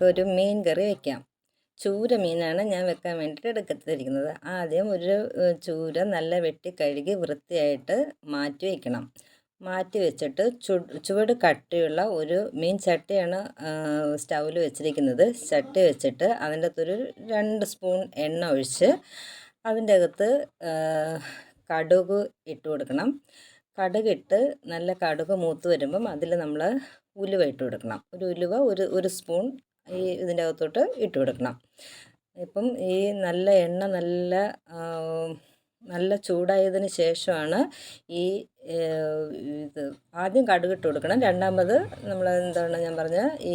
നമുക്കൊരു മീൻ കറി വയ്ക്കാം ചൂര മീനാണ് ഞാൻ വെക്കാൻ വേണ്ടിയിട്ട് എടുക്കത്തിരിക്കുന്നത് ആദ്യം ഒരു ചൂര നല്ല വെട്ടി കഴുകി വൃത്തിയായിട്ട് മാറ്റി വയ്ക്കണം മാറ്റി വെച്ചിട്ട് ചു ചുവട് കട്ടിയുള്ള ഒരു മീൻ ചട്ടിയാണ് സ്റ്റൗവിൽ വെച്ചിരിക്കുന്നത്. ചട്ടി വെച്ചിട്ട് അതിന്റെ അകത്തൊരു രണ്ട് സ്പൂൺ എണ്ണ ഒഴിച്ച് അതിന്റെ അകത്ത് കടുക് ഇട്ട് കൊടുക്കണം. കടുകിട്ട് നല്ല കടുക് മൂത്ത് വരുമ്പം അതിൽ നമ്മൾ ഉലുവ ഇട്ട് കൊടുക്കണം. ഒരു ഉലുവ ഒരു ഒരു സ്പൂൺ ഈ ഇതിന്റെ അകത്തോട്ട് ഇട്ട് കൊടുക്കണം. ഇപ്പം ഈ നല്ല എണ്ണ നല്ല നല്ല ചൂടായതിന് ശേഷമാണ് ഈ ഇത് ആദ്യം കടുക് ഇട്ട് കൊടുക്കണം. രണ്ടാമത് നമ്മൾ എന്താണ് ഞാൻ പറഞ്ഞ ഈ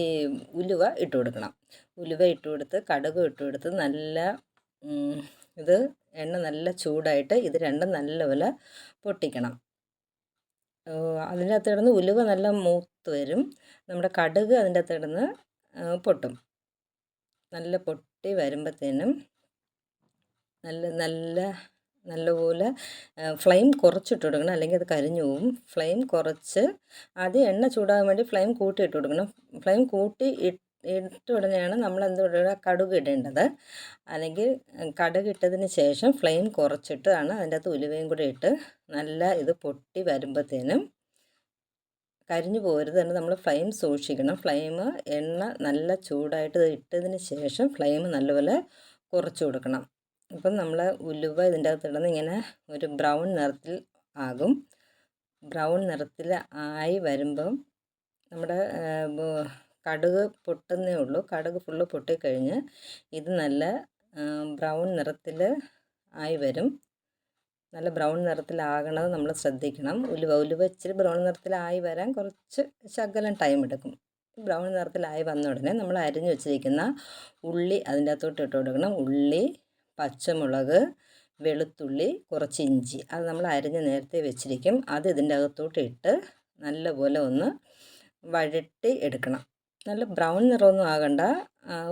ഉലുവ ഇട്ട് കൊടുക്കണം. ഉലുവ ഇട്ട് കൊടുത്ത് കടുക് ഇട്ട് കൊടുത്ത് നല്ല ഇത് എണ്ണ നല്ല ചൂടായിട്ട് ഇത് രണ്ടും നല്ലപോലെ പൊട്ടിക്കണം. അതിന്റെ അകത്ത് കിടന്ന് ഉലുവ നല്ല മൂത്ത് വരും. നമ്മുടെ കടുക് അതിന്റെ അകത്ത് കിടന്ന് പൊട്ടും. നല്ല പൊട്ടി വരുമ്പോഴത്തേനും നല്ല നല്ല നല്ലപോലെ ഫ്ലെയിം കുറച്ചിട്ട് കൊടുക്കണം. അല്ലെങ്കിൽ അത് കരിഞ്ഞു പോകും ഫ്ലെയിം കുറച്ച് അത് എണ്ണ ചൂടാകാൻ വേണ്ടി ഫ്ലെയിം കൂട്ടി ഇട്ട് കൊടുക്കണം. ഫ്ലെയിം കൂട്ടി ഇട്ട് ഉടനെയാണ് നമ്മൾ എന്ത് ഇടുക കടുക് ഇടേണ്ടത്. അല്ലെങ്കിൽ കടുക് ഇട്ടതിന് ശേഷം ഫ്ലെയിം കുറച്ചിട്ടാണ് അതിന്റെ അകത്ത് ഉലുവയും കൂടി ഇട്ട് നല്ല ഇത് പൊട്ടി വരുമ്പോഴത്തേനും കരിഞ്ഞു പോകരുത് തന്നെ നമ്മൾ ഫ്ലെയിം സൂക്ഷിക്കണം. ഫ്ലെയിം എണ്ണ നല്ല ചൂടായിട്ട് ഇട്ടതിന് ശേഷം ഫ്ലെയിം നല്ലപോലെ കുറച്ച് കൊടുക്കണം. അപ്പം നമ്മൾ ഉലുവ ഇതിന്റെ അകത്ത് ഇടുന്ന ഇങ്ങനെ ഒരു ബ്രൗൺ നിറത്തിൽ ആകും. ബ്രൗൺ നിറത്തിൽ ആയി വരുമ്പം നമ്മുടെ കടുക് പൊട്ടുന്നേ ഉള്ളൂ. കടുക് ഫുള്ള് പൊട്ടിക്കഴിഞ്ഞ് ഇത് നല്ല ബ്രൗൺ നിറത്തിൽ ആയി വരും. നല്ല ബ്രൗൺ നിറത്തിലാകണത് നമ്മൾ ശ്രദ്ധിക്കണം. ഉലുവ ഉലുവ ഇച്ചിരി ബ്രൗൺ നിറത്തിലായി വരാൻ കുറച്ച് ശകലം ടൈം എടുക്കും. ബ്രൗൺ നിറത്തിലായി വന്ന ഉടനെ നമ്മൾ അരിഞ്ഞു വെച്ചിരിക്കുന്ന ഉള്ളി അതിന്റെ അകത്തോട്ട് ഇട്ട് കൊടുക്കണം. ഉള്ളി പച്ചമുളക് വെളുത്തുള്ളി കുറച്ച് ഇഞ്ചി. അത് നമ്മൾ അരിഞ്ഞ് നേരത്തെ വെച്ചിരിക്കും. അത് ഇതിന്റെ അകത്തോട്ട് ഇട്ട് നല്ലപോലെ ഒന്ന് വഴട്ടി എടുക്കണം. നല്ല ബ്രൗൺ നിറമൊന്നും ആകണ്ട.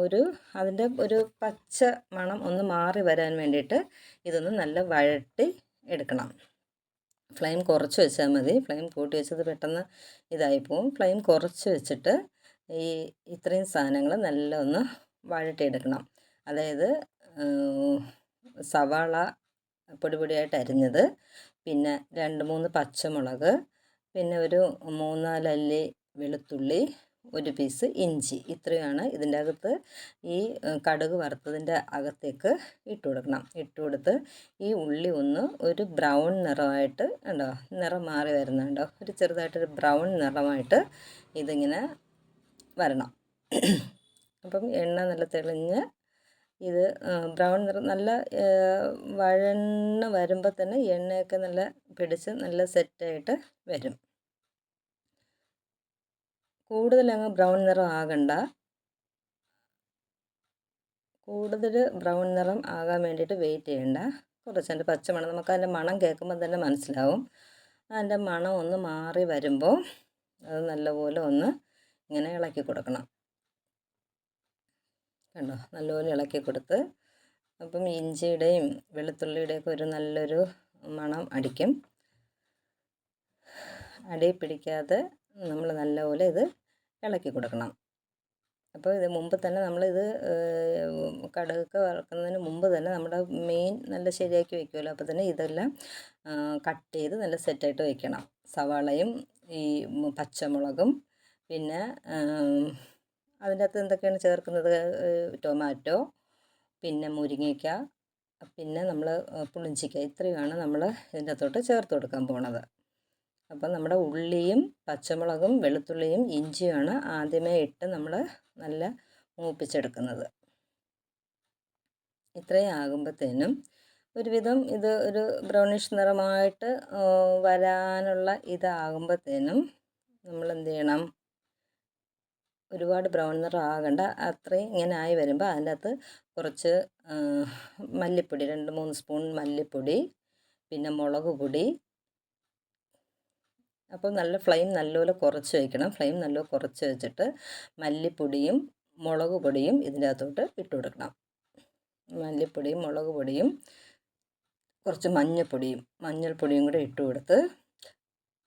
ഒരു അതിന്റെ ഒരു പച്ച മണം ഒന്ന് മാറി വരാൻ വേണ്ടിയിട്ട് ഇതൊന്ന് നല്ല വഴട്ടി എടുക്കണം. ഫ്ലെയിം കുറച്ച് വെച്ചാൽ മതി. ഫ്ലെയിം കൂട്ടി വെച്ചത് പെട്ടെന്ന് ഇതായി പോവും. ഫ്ലെയിം കുറച്ച് വെച്ചിട്ട് ഈ ഇത്രയും സാധനങ്ങൾ നല്ല ഒന്ന് വഴട്ടിയെടുക്കണം അതായത് സവാള പൊടി പൊടിയായിട്ട് അരിഞ്ഞത് പിന്നെ രണ്ട് മൂന്ന് പച്ചമുളക് പിന്നെ ഒരു മൂന്നാലല്ലി വെളുത്തുള്ളി ഒരു പീസ് ഇഞ്ചി. ഇത്രയാണ് ഇതിന്റെ അകത്ത് ഈ കടുക് വറുത്തതിന്റെ അകത്തേക്ക് ഇട്ട് കൊടുക്കണം. ഇട്ട് കൊടുത്ത് ഈ ഉള്ളി ഒന്ന് ഒരു ബ്രൗൺ നിറമായിട്ട് ഉണ്ടോ നിറം മാറി വരുന്നുണ്ടോ ഒരു ചെറുതായിട്ടൊരു ബ്രൗൺ നിറമായിട്ട് ഇതിങ്ങനെ വരണം. അപ്പം എണ്ണ നല്ല തെളിഞ്ഞ് ഇത് ബ്രൗൺ നിറം നല്ല വഴന്ന് വരുമ്പോൾ തന്നെ എണ്ണയൊക്കെ നല്ല പിടിച്ച് നല്ല സെറ്റായിട്ട് വരും. കൂടുതൽ അങ്ങ് ബ്രൗൺ നിറം ആകണ്ട. കൂടുതൽ ബ്രൗൺ നിറം ആകാൻ വേണ്ടിയിട്ട് വെയിറ്റ് ചെയ്യണ്ട. കുറച്ച് അതിന്റെ പച്ചമണം നമുക്ക് അതിന്റെ മണം കേൾക്കുമ്പോൾ തന്നെ മനസ്സിലാവും. അതിന്റെ മണം ഒന്ന് മാറി വരുമ്പോൾ അത് നല്ലപോലെ ഒന്ന് ഇങ്ങനെ ഇളക്കി കൊടുക്കണം. കണ്ടോ? നല്ലപോലെ ഇളക്കി കൊടുത്ത് അപ്പം ഇഞ്ചിയുടെയും വെളുത്തുള്ളിയുടെയൊക്കെ ഒരു നല്ലൊരു മണം അടിക്കും. അടി പിടിക്കാതെ നമ്മൾ നല്ലപോലെ ഇത് ഇളക്കി കൊടുക്കണം. അപ്പോൾ ഇത് മുമ്പ് തന്നെ നമ്മളിത് കടുകൊക്കെ വറക്കുന്നതിന് മുമ്പ് തന്നെ നമ്മുടെ മെയിൻ നല്ല ശരിയാക്കി വെക്കുമല്ലോ അപ്പോൾ തന്നെ ഇതെല്ലാം കട്ട് ചെയ്ത് നല്ല സെറ്റായിട്ട് വെക്കണം. സവാളയും ഈ പച്ചമുളകും പിന്നെ അതിന്റെ അകത്ത് എന്തൊക്കെയാണ് ചേർക്കുന്നത്? ടൊമാറ്റോ പിന്നെ മുരിങ്ങയ്ക്ക പിന്നെ നമ്മൾ പുളിഞ്ചിക്ക. ഇത്രയുമാണ് നമ്മൾ ഇതിന്റെ അകത്തോട്ട് ചേർത്ത് കൊടുക്കാൻ പോണത്. അപ്പം നമ്മുടെ ഉള്ളിയും പച്ചമുളകും വെളുത്തുള്ളിയും ഇഞ്ചിയുമാണ് ആദ്യമേ ഇട്ട് നമ്മൾ നല്ല മൂപ്പിച്ചെടുക്കുന്നത്. ഇത്രയും ആകുമ്പോഴത്തേനും ഒരുവിധം ഇത് ഒരു ബ്രൗണിഷ് നിറമായിട്ട് വരാനുള്ള ഇതാകുമ്പോഴത്തേനും നമ്മൾ എന്ത് ചെയ്യണം ഒരുപാട് ബ്രൗൺ നിറം ആകണ്ട അത്രയും ഇങ്ങനെ ആയി വരുമ്പോൾ അതിന്റെ അകത്ത് കുറച്ച് മല്ലിപ്പൊടി രണ്ട് മൂന്ന് സ്പൂൺ മല്ലിപ്പൊടി പിന്നെ മുളക് പൊടി അപ്പോൾ നല്ല ഫ്ലെയിം നല്ലപോലെ കുറച്ച് വയ്ക്കണം ഫ്ലെയിം നല്ലപോലെ കുറച്ച് വെച്ചിട്ട് മല്ലിപ്പൊടിയും മുളക് പൊടിയും ഇതിന്റെ അകത്തോട്ട് ഇട്ട് കൊടുക്കണം. മല്ലിപ്പൊടിയും മുളക് പൊടിയും കുറച്ച് മഞ്ഞൾപ്പൊടിയും മഞ്ഞൾപ്പൊടിയും കൂടെ ഇട്ട് കൊടുത്ത്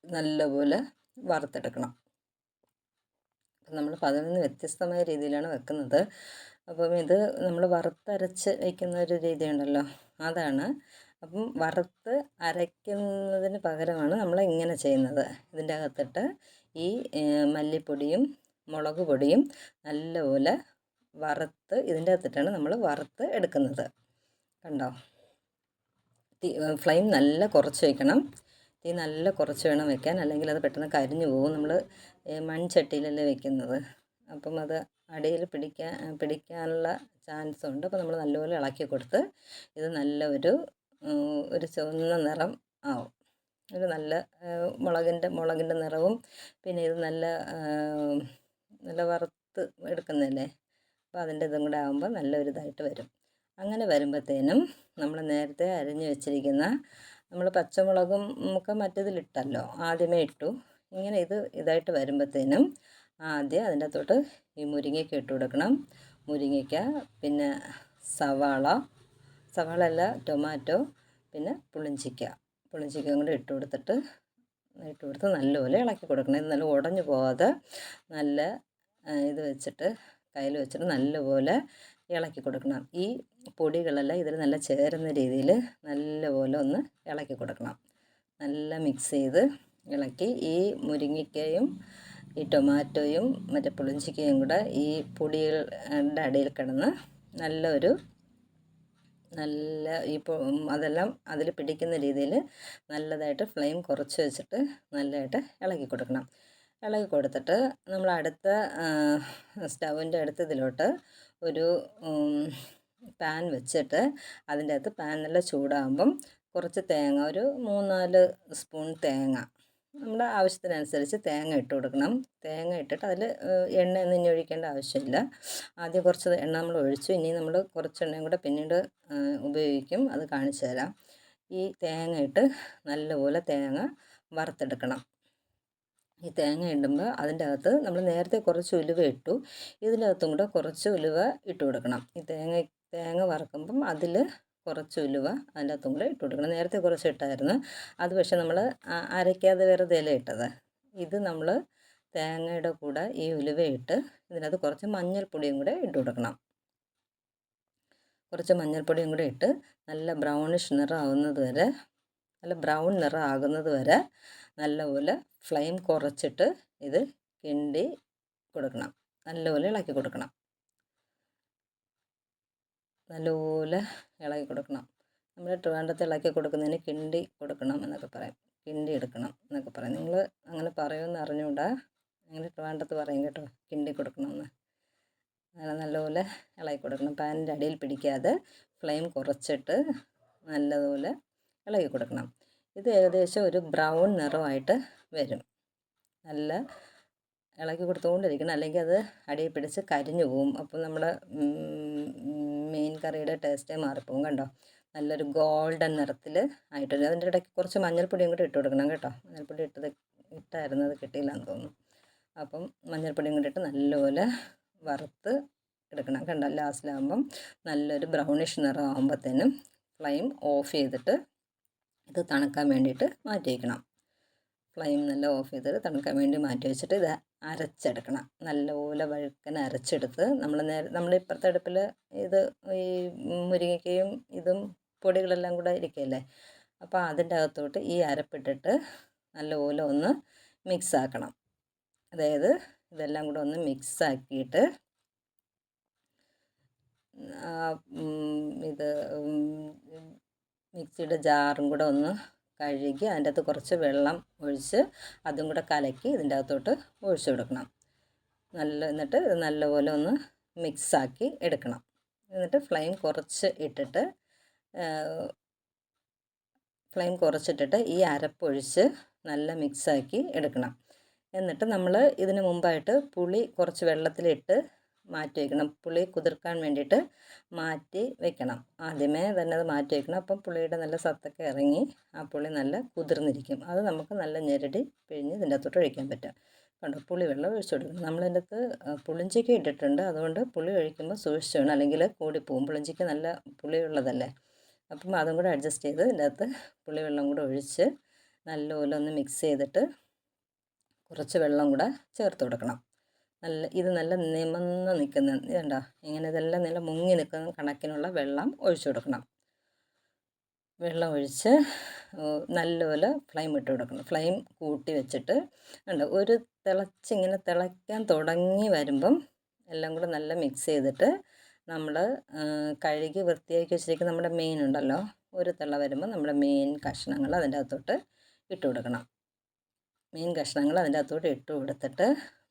നല്ലപോലെ വറുത്തെടുക്കണം. നമ്മൾ പതിനൊന്ന് വ്യത്യസ്തമായ രീതിയിലാണ് വെക്കുന്നത്. അപ്പം ഇത് നമ്മൾ വറുത്തരച്ച് വയ്ക്കുന്ന ഒരു രീതിയുണ്ടല്ലോ. അതാണ് അപ്പം വറുത്ത് അരയ്ക്കുന്നതിന് പകരമാണ് നമ്മൾ ഇങ്ങനെ ചെയ്യുന്നത്. ഇതിന്റെ അകത്തിട്ട് ഈ മല്ലിപ്പൊടിയും മുളക് പൊടിയും നല്ലപോലെ വറുത്ത് ഇതിന്റെ അകത്തിട്ടാണ് നമ്മൾ വറുത്ത് എടുക്കുന്നത്. കണ്ടോ? തീ ഫ്ലെയിം നല്ല കുറച്ച് വയ്ക്കണം തീ നല്ല കുറച്ച് വേണം വെക്കാൻ. അല്ലെങ്കിൽ അത് പെട്ടെന്ന് കരിഞ്ഞു പോകും. നമ്മൾ മൺചട്ടിയിലല്ലേ വെക്കുന്നത്. അപ്പം അത് അടിയിൽ പിടിക്കാൻ പിടിക്കാനുള്ള ചാൻസ് ഉണ്ട് അപ്പോൾ നമ്മൾ നല്ലപോലെ ഇളക്കി കൊടുത്ത് ഇത് നല്ല ഒരു ഒരു ചുവന്ന നിറം ആവും. ഒരു നല്ല മുളകിന്റെ മുളകിന്റെ നിറവും പിന്നെ ഇത് നല്ല നല്ല വറുത്ത് എടുക്കുന്നതല്ലേ? അപ്പോൾ അതിന്റെ ഇതും കൂടെ ആകുമ്പോൾ നല്ലൊരു ഇതായിട്ട് വരും. അങ്ങനെ വരുമ്പോഴത്തേനും നമ്മൾ നേരത്തെ അരിഞ്ഞു വെച്ചിരിക്കുന്ന നമ്മൾ പച്ചമുളകും ഒക്കെ മറ്റേതിലിട്ടല്ലോ ആദ്യമേ ഇട്ടു. ഇങ്ങനെ ഇത് ഇതായിട്ട് വരുമ്പോഴത്തേനും ആദ്യം അതിന്റെ തൊട്ട് ഈ മുരിങ്ങയ്ക്ക ഇട്ട് കൊടുക്കണം. മുരിങ്ങയ്ക്ക പിന്നെ സവാള സവാള അല്ല ടൊമാറ്റോ പിന്നെ പുളിഞ്ചിക്ക. പുളിഞ്ചിക്കയും കൂടെ ഇട്ട് കൊടുത്തിട്ട് ഇട്ട് കൊടുത്ത് നല്ലപോലെ ഇളക്കി കൊടുക്കണം. ഇത് നല്ല ഉടഞ്ഞു പോകാതെ നല്ല ഇത് വെച്ചിട്ട് കയ്യിൽ വെച്ചിട്ട് നല്ലപോലെ ഇളക്കി കൊടുക്കണം. ഈ പൊടികളെല്ലാം ഇതിൽ നല്ല ചേരുന്ന രീതിയിൽ നല്ലപോലെ ഒന്ന് ഇളക്കി കൊടുക്കണം. നല്ല മിക്സ് ചെയ്ത് ഇളക്കി ഈ മുരിങ്ങയ്ക്കയും ഈ ടൊമാറ്റോയും മറ്റേ പുളിഞ്ചിക്കയും കൂടെ ഈ പൊടികളുടെ അടിയിൽ കിടന്ന് നല്ലൊരു നല്ല ഈ അതെല്ലാം അതിൽ പിടിക്കുന്ന രീതിയിൽ നല്ലതായിട്ട് ഫ്ലെയിം കുറച്ച് വെച്ചിട്ട് നല്ലതായിട്ട് ഇളക്കി കൊടുക്കണം. ഇളകി കൊടുത്തിട്ട് നമ്മൾ അടുത്ത സ്റ്റൗവിന്റെ അടുത്ത ഇതിലോട്ട് ഒരു പാൻ വെച്ചിട്ട് അതിന്റെ അകത്ത് പാൻ നല്ല ചൂടാകുമ്പം കുറച്ച് തേങ്ങ ഒരു മൂന്നാൽ സ്പൂൺ തേങ്ങ നമ്മുടെ ആവശ്യത്തിനനുസരിച്ച് തേങ്ങ ഇട്ട് കൊടുക്കണം. തേങ്ങ ഇട്ടിട്ട് അതിൽ എണ്ണ ഒന്നും ഇനി ഒഴിക്കേണ്ട ആവശ്യമില്ല. ആദ്യം കുറച്ച് എണ്ണ നമ്മൾ ഒഴിച്ചു. ഇനി നമ്മൾ കുറച്ച് എണ്ണയും കൂടെ പിന്നീട് ഉപയോഗിക്കും. അത് കാണിച്ചു തരാം. ഈ തേങ്ങ ഇട്ട് നല്ലപോലെ തേങ്ങ വറുത്തെടുക്കണം. ഈ തേങ്ങ ഇടുമ്പോൾ അതിന്റെ അകത്ത് നമ്മൾ നേരത്തെ കുറച്ച് ഉലുവ ഇട്ടു. ഇതിന്റെ അകത്തും കൂടെ കുറച്ച് ഉലുവ ഇട്ട് കൊടുക്കണം. ഈ തേങ്ങ തേങ്ങ വറക്കുമ്പം അതിൽ കുറച്ച് ഉലുവ അതിന്റെ അകത്തും കൂടെ ഇട്ട് കൊടുക്കണം. നേരത്തെ കുറച്ച് ഇട്ടായിരുന്നു. അത് പക്ഷേ നമ്മൾ അരയ്ക്കാതെ വെറുതെ ഇല ഇട്ടത്? ഇത് നമ്മൾ തേങ്ങയുടെ കൂടെ ഈ ഉലുവ ഇട്ട് ഇതിനകത്ത് കുറച്ച് മഞ്ഞൾപ്പൊടിയും കൂടെ ഇട്ട് കൊടുക്കണം. കുറച്ച് മഞ്ഞൾപ്പൊടിയും കൂടെ ഇട്ട് നല്ല ബ്രൗണിഷ് നിറം ആവുന്നത് വരെ നല്ല ബ്രൗൺ നിറം ആകുന്നത് വരെ നല്ലപോലെ ഫ്ലെയിം കുറച്ചിട്ട് ഇത് കിണ്ടി കൊടുക്കണം. നല്ലപോലെ ഇളക്കി കൊടുക്കണം. നല്ലപോലെ ഇളക്കി കൊടുക്കണം. നമ്മൾ ട്രിവാൻഡ്രത്ത് ഇളക്കി കൊടുക്കുന്നതിന് കിണ്ടി കൊടുക്കണം എന്നൊക്കെ പറയും. കിണ്ടി എടുക്കണം എന്നൊക്കെ പറയും. നിങ്ങൾ അങ്ങനെ പറയുമെന്ന് അറിഞ്ഞുകൂടാ. അങ്ങനെ ട്രിവാൻഡ്രത്ത് പറയും കേട്ടോ. കിണ്ടി കൊടുക്കണമെന്ന്. അങ്ങനെ നല്ലപോലെ ഇളകി കൊടുക്കണം. പാനിന്റെ അടിയിൽ പിടിക്കാതെ ഫ്ലെയിം കുറച്ചിട്ട് നല്ലതുപോലെ ഇളകി കൊടുക്കണം. ഇത് ഏകദേശം ഒരു ബ്രൗൺ നിറമായിട്ട് വരും. നല്ല ഇളക്കി കൊടുത്തുകൊണ്ടിരിക്കണം. അല്ലെങ്കിൽ അത് അടിയിൽ പിടിച്ച് കരിഞ്ഞു പോവും അപ്പോൾ നമ്മുടെ മെയിൻ കറിയുടെ ടേസ്റ്റേ മാറിപ്പോവും കണ്ടോ? നല്ലൊരു ഗോൾഡൻ നിറത്തിൽ ആയിട്ട് അതിന്റെ ഇടയ്ക്ക് കുറച്ച് മഞ്ഞൾപ്പൊടിയും കൂടി ഇട്ട് കൊടുക്കണം കേട്ടോ. മഞ്ഞൾപ്പൊടി ഇട്ടത് ഇട്ടായിരുന്നു അത് കിട്ടിയില്ലെന്ന് തോന്നുന്നു. അപ്പം മഞ്ഞൾപ്പൊടിയും കൂടി ഇട്ട് നല്ലപോലെ വറുത്ത് എടുക്കണം കണ്ടോ? ലാസ്റ്റിലാകുമ്പം നല്ലൊരു ബ്രൗണിഷ് നിറം ആകുമ്പോഴത്തേനും ഫ്ലെയിം ഓഫ് ചെയ്തിട്ട് ഇത് തണുക്കാൻ വേണ്ടിയിട്ട് മാറ്റി വയ്ക്കണം ഫ്ലെയിം നല്ല ഓഫ് ചെയ്തിട്ട് തണുക്കാൻ വേണ്ടി മാറ്റി വെച്ചിട്ട് ഇത്. അരച്ചെടുക്കണം. നല്ലപോലെ വഴുക്കൻ അരച്ചെടുത്ത് നമ്മൾ നേരെ നമ്മൾ ഇപ്പുറത്തെ അടുപ്പിൽ ഇത് ഈ മുരിങ്ങയ്ക്കയും ഇതും പൊടികളെല്ലാം കൂടെ ഇരിക്കുകയല്ലേ? അപ്പോൾ അതിന്റെ അകത്തോട്ട് ഈ അരപ്പിട്ടിട്ട് നല്ലപോലെ ഒന്ന് മിക്സ് ആക്കണം അതായത് ഇതെല്ലാം കൂടെ ഒന്ന് മിക്സ് ആക്കിയിട്ട് ഇത് മിക്സിയുടെ ജാറും കൂടെ ഒന്ന് കഴുകി അതിന്റെ അകത്ത് കുറച്ച് വെള്ളം ഒഴിച്ച് അതും കൂടെ കലക്കി ഇതിന്റെ അകത്തോട്ട് ഒഴിച്ചു കൊടുക്കണം. നല്ല എന്നിട്ട് നല്ലപോലെ ഒന്ന് മിക്സാക്കി എടുക്കണം. എന്നിട്ട് ഫ്ലെയിം കുറച്ച് ഇട്ടിട്ട് ഫ്ലെയിം കുറച്ചിട്ടിട്ട് ഈ അരപ്പൊഴിച്ച് നല്ല മിക്സാക്കി എടുക്കണം. എന്നിട്ട് നമ്മൾ ഇതിന് മുമ്പായിട്ട് പുളി കുറച്ച് വെള്ളത്തിലിട്ട് മാറ്റി വയ്ക്കണം പുളി കുതിർക്കാൻ വേണ്ടിയിട്ട് മാറ്റി വെക്കണം. ആദ്യമേ തന്നെ അത് മാറ്റി വയ്ക്കണം അപ്പം പുളിയുടെ നല്ല സത്തൊക്കെ ഇറങ്ങി ആ പുളി നല്ല കുതിർന്നിരിക്കും. അത് നമുക്ക് നല്ല ഞെരടി പിഴിഞ്ഞ് ഇതിന്റെ അകത്തോട്ട് ഒഴിക്കാൻ പറ്റും കണ്ടോ? പുളി വെള്ളം ഒഴിച്ചു കൊടുക്കണം. നമ്മളതിന്റെ അകത്ത് പുളിഞ്ചിക്ക ഇട്ടിട്ടുണ്ട്. അതുകൊണ്ട് പുളി ഒഴിക്കുമ്പോൾ സൂക്ഷിച്ചു വേണം. അല്ലെങ്കിൽ കൂടിപ്പോവും പുളിഞ്ചിക്ക നല്ല പുളിയുള്ളതല്ലേ? അപ്പം അതും കൂടെ അഡ്ജസ്റ്റ് ചെയ്ത് ഇതിന്റെ അകത്ത് പുളിവെള്ളം കൂടെ ഒഴിച്ച് നല്ലപോലെ ഒന്ന് മിക്സ് ചെയ്തിട്ട് കുറച്ച് വെള്ളം കൂടെ ചേർത്ത് കൊടുക്കണം. നല്ല ഇത് നല്ല നിമന്ന് നിൽക്കുന്ന ഇതുണ്ടോ? ഇങ്ങനെ ഇതെല്ലാം നല്ല മുങ്ങി നിൽക്കുന്ന കണക്കിനുള്ള വെള്ളം ഒഴിച്ചു കൊടുക്കണം. വെള്ളം ഒഴിച്ച് നല്ലപോലെ ഫ്ലെയിം ഇട്ട് കൊടുക്കണം. ഫ്ലെയിം കൂട്ടി വെച്ചിട്ട് ഉണ്ട് ഒരു തിളച്ചിങ്ങനെ തിളയ്ക്കാൻ തുടങ്ങി വരുമ്പം എല്ലാം കൂടെ നല്ല മിക്സ് ചെയ്തിട്ട് നമ്മൾ കഴുകി വൃത്തിയാക്കി വെച്ചിരിക്കുന്ന നമ്മുടെ മീൻ ഉണ്ടല്ലോ? ഒരു തിള വരുമ്പോൾ നമ്മുടെ മീൻ കഷ്ണങ്ങൾ അതിന്റെ അകത്തോട്ട് ഇട്ട് കൊടുക്കണം. മീൻ കഷ്ണങ്ങൾ അതിന്റെ അകത്തോട്ട് ഇട്ട് കൊടുത്തിട്ട്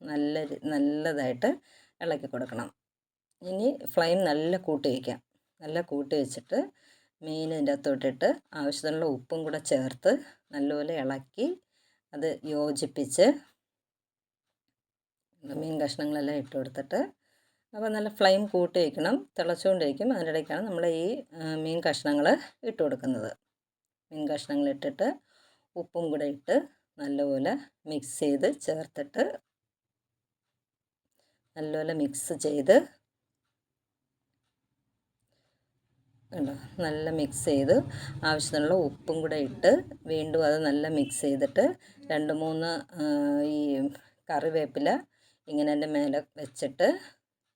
നല്ല നല്ലതായിട്ട് ഇളക്കി കൊടുക്കണം. ഇനി ഫ്ലെയിം നല്ല കൂട്ടി വയ്ക്കാം. നല്ല കൂട്ടി വെച്ചിട്ട് മീൻ ഇതിന്റെ അകത്തോട്ടിട്ട് ആവശ്യത്തിനുള്ള ഉപ്പും കൂടെ ചേർത്ത് നല്ലപോലെ ഇളക്കി അത് യോജിപ്പിച്ച് മീൻ കഷ്ണങ്ങളെല്ലാം ഇട്ട് കൊടുത്തിട്ട് അപ്പോൾ നല്ല ഫ്ലെയിം കൂട്ടി വയ്ക്കണം തിളച്ചുകൊണ്ടിരിക്കും. അതിന്റെ ഇടയ്ക്കാണ് നമ്മൾ ഈ മീൻ കഷ്ണങ്ങൾ ഇട്ട് കൊടുക്കുന്നത്. മീൻ കഷ്ണങ്ങൾ ഇട്ടിട്ട് ഉപ്പും കൂടെ ഇട്ട് നല്ലപോലെ മിക്സ് ചെയ്ത് ചേർത്തിട്ട് നല്ലപോലെ മിക്സ് ചെയ്ത് ഉണ്ടോ നല്ല മിക്സ് ചെയ്ത് ആവശ്യത്തിനുള്ള ഉപ്പും കൂടെ ഇട്ട് വീണ്ടും അത് നല്ല മിക്സ് ചെയ്തിട്ട് രണ്ട് മൂന്ന് ഈ കറിവേപ്പില ഇങ്ങനെ അതിന്റെ മേലെ വെച്ചിട്ട്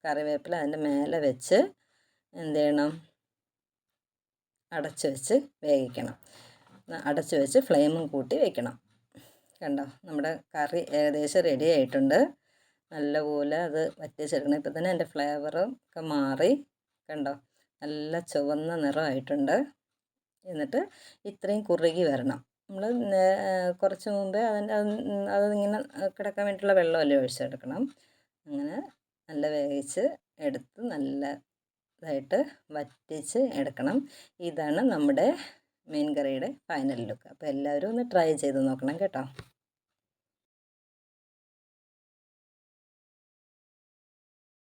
കറിവേപ്പില അതിന്റെ മേലെ വെച്ച് എന്ത് ചെയ്യണം? അടച്ച് വെച്ച് വേവിക്കണം. അടച്ച് വെച്ച് ഫ്ലെയിമും കൂട്ടി വെക്കണം. കണ്ടോ? നമ്മുടെ കറി ഏകദേശം റെഡി ആയിട്ടുണ്ട്. നല്ലപോലെ അത് വറ്റിച്ചെടുക്കണം. ഇപ്പം തന്നെ എന്റെ ഫ്ലേവറും ഒക്കെ മാറി കണ്ടോ? നല്ല ചുവന്ന നിറമായിട്ടുണ്ട്. എന്നിട്ട് ഇത്രയും കുറുകി വരണം. നമ്മൾ കുറച്ച് മുമ്പേ അതിന്റെ അതിങ്ങനെ കിടക്കാൻ വേണ്ടിയിട്ടുള്ള വെള്ളമല്ലേ ഒഴിച്ചെടുക്കണം. അങ്ങനെ നല്ല വേവിച്ച് എടുത്ത് നല്ല ഇതായിട്ട് വറ്റിച്ച് എടുക്കണം. ഇതാണ് നമ്മുടെ മീൻ കറിയുടെ ഫൈനൽ ലുക്ക്. അപ്പോൾ എല്ലാവരും ഒന്ന് ട്രൈ ചെയ്ത് നോക്കണം കേട്ടോ.